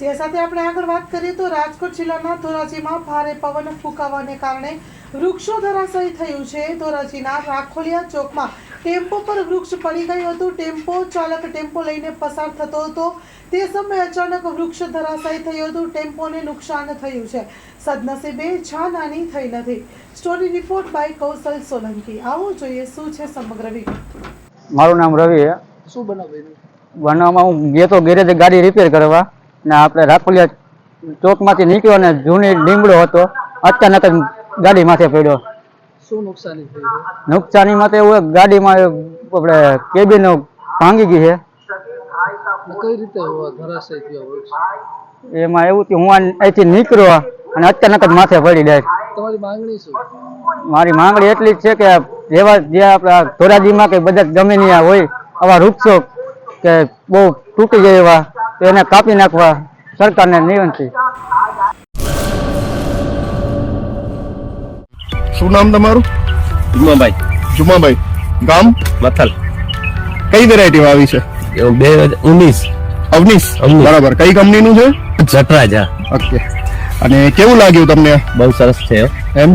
જે સાથે આપણે આગળ વાત કરીએ તો રાજકોટ જિલ્લાના ધોરાજીમાં ભારે પવન ફૂંકાવાને કારણે વૃક્ષો ધરાશયી થયું છે. ધોરાજીના રાખોલિયા ચોકમાં ટેમ્પો પર વૃક્ષ પડી ગયું હતું. ટેમ્પો ચાલક ટેમ્પો લઈને પસાર થતો હતો. તે સમયે અચાનક વૃક્ષ ધરાશાયી થયું હતું. ટેમ્પોને નુકસાન થયું છે. સદનસીબે જાનહાની થઈ નથી. Story report by Kaushal Solanki. આવો જોઈએ શું છે સમગ્ર વિગત. મારું નામ રવિ છે. શું બનાવ બનાવમાં હું ગયો તો ગેરેજ ગાડી રિપેર કરવા. ને આપણે રાખોલિયા ચોકમાંથી નીકળ્યો ને જૂની લીમડો હતો અચાનક જ ગાડી માથે પડ્યો. શું નુકસાની થઈ છે નુકસાનીમાં તો એવું ગાડીમાં આપણે કેબિન ભાંગી ગઈ છે. કઈ રીતે ધરાશય થયો એમાં એવું થયું હું અહીંથી નીકળ્યો અને અચાનક જ માથે પડી જાય. તમારી માંગણી શું? મારી માંગણી એટલી જ છે કે જેવા જે આપણા ધોરાજીમાં કે બધા ગમે ત્યાં હોય આવા વૃક્ષો કે બહુ તૂટી જાય એવા એને કાપી નાખવા સરકારને વિનંતી શું નામ તમારું? જુમાભાઈ. જુમાભાઈ. ગામ? મથલ. કઈ વેરાયટી આવી છે? બે હજાર ઉન્નીસ. અવનીશ. બરાબર. કઈ કંપનીનું છે? જટરાજા. ઓકે. અને કેવું લાગ્યું તમને? બહુ સરસ છે એમ?